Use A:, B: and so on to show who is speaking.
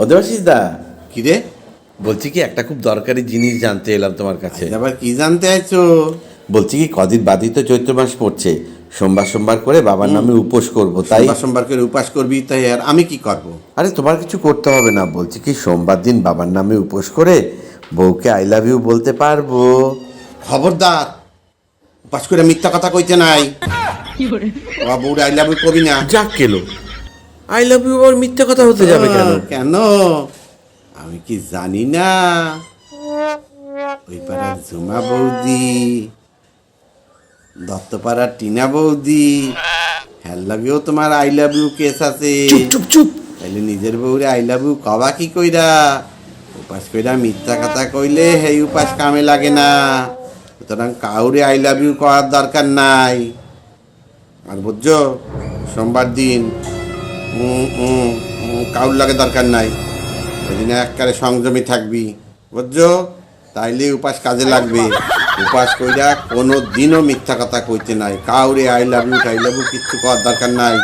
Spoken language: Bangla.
A: ও দা
B: কি রে?
A: বলছি কি একটা খুব দরকারি জিনিস জানতে এলাম তোমার কাছে।
B: আবার কি জানতে আছো
A: বলছি কি কদিন বাদই তো চৈত্র মাস পড়ছে। সোমবার সোমবার করে বাবার নামে উপোস করব তাই?
B: সোমবার সোমবার করে উপাস করবি তাই আর আমি কি করব?
A: আরে তোমার কিছু করতে হবে না বলছি কি সোমবার দিন বাবার নামে উপোস করে বউকে আই লাভ ইউ বলতে পারব।
B: খবরদার উপাস করে মিথ্যা কথা কইতে নাই। বাবা বউরে আই লাভ ইউ কবি না।
A: যাক কেলো আই লাভ ইউ আবার মিথ্যে কথা হতে যাবে কেন?
B: কেন? আমি কি জানি না। ওই পাড়ার ঝুমা বৌদি দত্তপাড়ার টিনা বৌদি। হ্যাঁ লাগেও তোমার আই লাভ ইউ কেস আছে।
A: চুপ চুপ চুপ।
B: তাইলে নিজের বউরে আই লাভ ইউ কবা কি কইরা? উপাস কইরা মিথ্যা কথা কইলে সেই উপাস কামে লাগে না। সুতরাং কাউরে আই লাভ ইউ করার দরকার নাই। আর বুঝছ সোমবার দিন কাউর লাগে দরকার নাই। ওই দিনে এককারে সংযমী থাকবি। বুঝছ? তাইলে উপাস কাজে লাগবে। উপাস কইরা কোনো দিনও মিথ্যা কথা কইতে নাই। কাউরে I love you I love you, কিচ্ছু করার দরকার নাই।